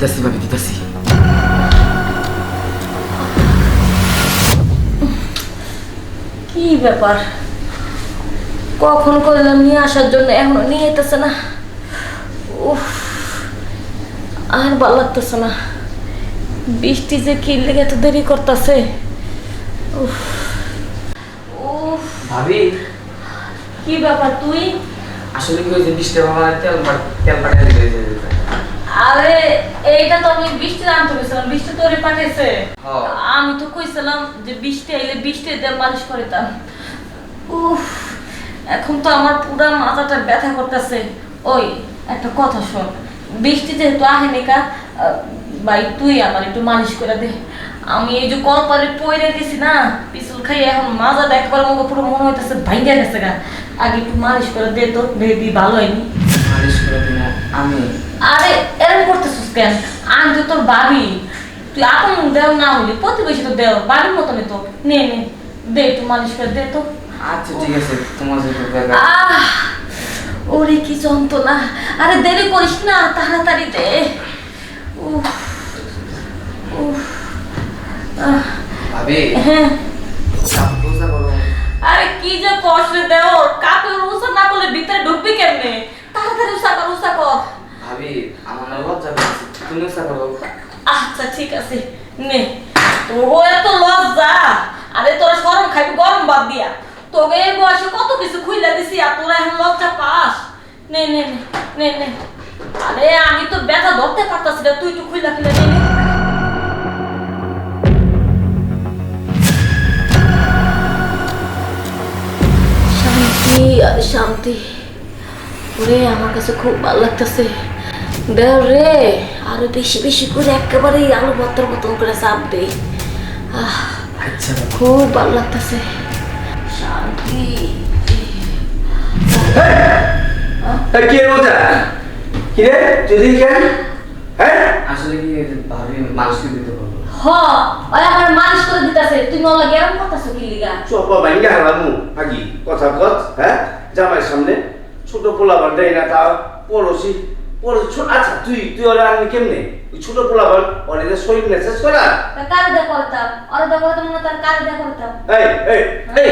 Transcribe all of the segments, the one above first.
দিতাছি ভাবি দিতাছি কি ব্যাপার? কখন করলাম নিয়ে আসার জন্য এখনও নিয়ে যেতেছে না? উফ আর ভালো লাগতেছে না। বৃষ্টি যে কি লেগে এত দেরি করতেছে? উফ উফ। ভাবি। কি ব্যাপার তুই? আসলে কি হয়েছে? বৃষ্টি বাবা তেল তেল আরে বৃষ্টি আনতে গেছিলাম বৃষ্টি তোরে পাঠিয়েছে হ্যাঁ। আমি তো কইছিলাম যে বৃষ্টি আইলে বৃষ্টি দিয়ে মালিশ করে উফ এখন তো আমার পুরা মাথাটা ব্যথা করতেছে। ওই একটা কথা শোন বৃষ্টি যেহেতু আহেনি কা ভাই তুই আমার একটু মালিশ করে দে। আমি এই যে কলপারে পয়রে দিছি না পিছল খাই এখন মাজা দেখবার আমাকে পুরো মনে হইতেছে ভাঙ্গা গেছে গা। আগে একটু মালিশ করে দে তো বেবি ভালো হয়নি। মালিশ করে দিন আমি। আরে এরকম করতেছিস কেন? আমি তো তোর ভাবি তুই আপন দেও না হলি প্রতিবেশী তো দেও বাড়ির মতনই তো। নে নে দে একটু মালিশ করে দে তো। আচ্ছা ঠিক আছে তোমার যেটা আহ ওরে কি যন্ত্রণা। আরে দেরি করিস না তাড়াতাড়ি দে। উফ উফ আহ, ভাবি হ্যাঁ। আরে কি যে কষ্ট দেও কাপে উসা না করলে ভিতরে ঢুকবি কেমনে তাড়াতাড়ি উসা কর উসা কর ভাবি আমার না লজ্জা করছে তুমি আচ্ছা তো ব্যথা শান্তি আর শান্তি। ওরে আমার কাছে খুব ভালো লাগতেছে। দেও রে আরও বেশি বেশি করে একেবারে আলু বত্তর মতন করে চাপ দে। আচ্ছা। খুব ভালো লাগতেছে। শান্তি। কি মজা? কি রে? যদি কেন? হ্যাঁ আসলে কি ভাবি মানুষকে দিতে পারব হ ওই আমার মালিশ করে দিতেছে। তুমি ওলা গেরাম করতেছো কি লিগা? চপা ভাঙ্গা হারামু আগি কথা কত হ্যাঁ? জামাই সামনে। ছোট পোলাবার দেয় না তা পড়োশি। পড়োশি ছোট আচ্ছা তুই তুই ওরা আনলি কেমনে? ছোট পোলাবার অনেকে শরীর মেসেজ করা। কারে দে করতাম ওরা দে করতাম না তার কারে দে করতাম এই এই এই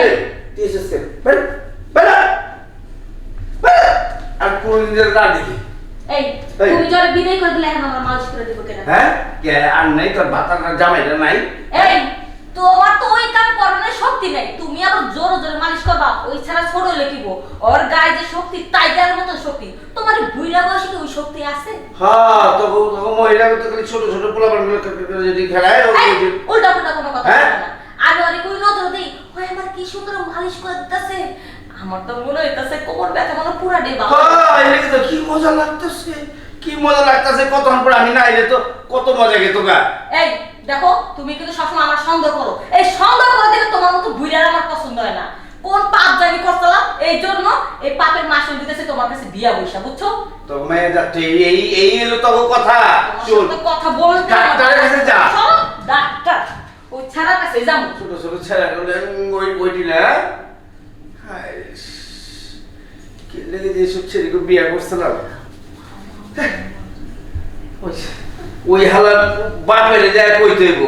এই তুই এসেছিস কেন? বের বের বের। আর কোনদিন না দেখি। এই এই। তুমি জরে বিদায় করে দিলে এখন আমার মালিশ করে দিব কেন? হ্যাঁ? কে আর নাই তোর বাতার জামাইটা নাই। এই তোমার তো ওই কাম করানোর শক্তি নাই। তুমি আবার জোরে জোরে মালিশ করবা ওই ছাড়া ছোট গো? ওর গায়ে যে শক্তি টাইগারের মতো শক্তি। তোমার এই বয়সে ওই শক্তি আছে? হ্যাঁ তখন তখন মহিলা তো খালি ছোট ছোট পোলাবারগুলো যদি খেলায় উল্টা পুল্টা কোনো কথা হ্যাঁ? না। আমি অনেক ওই নজর দিই ওই আমার কি সুন্দর মালিশ করে দিতেছে। আমার তো মনে হইতাছে কোমর ব্যথা মনে পুরা ডে বাবা হ্যাঁ কি মজা লাগতেছে। কি মজা লাগতেছে কতক্ষণ পরে আমি না এলে তো কত মজা গেত গা। এই দেখো তুমি কিন্তু সবসময় আমার সন্দেহ করো। এই সন্দেহ করে দেখে তোমার মতো বুইড়ার আমার পছন্দ হয় না। কোন পাপ জানি করছিলাম এই জন্য এই পাপের মাসুল দিতেছে তোমার কাছে বিয়া বৈশা বুঝছ? তো মেয়ে যাচ্ছে এই এই এলো তো কথা। চল কথা বলতে ডাক্তারের কাছে যা। ডাক্তার ওই ছাড়া কাছে যাব। ছোট ছোট ছেলে ওই ওই দিলে হায় কি লেগে যে সব ছেলেকে বিয়ে করছিলাম? ওই- হালার বাপের কইতে হইব?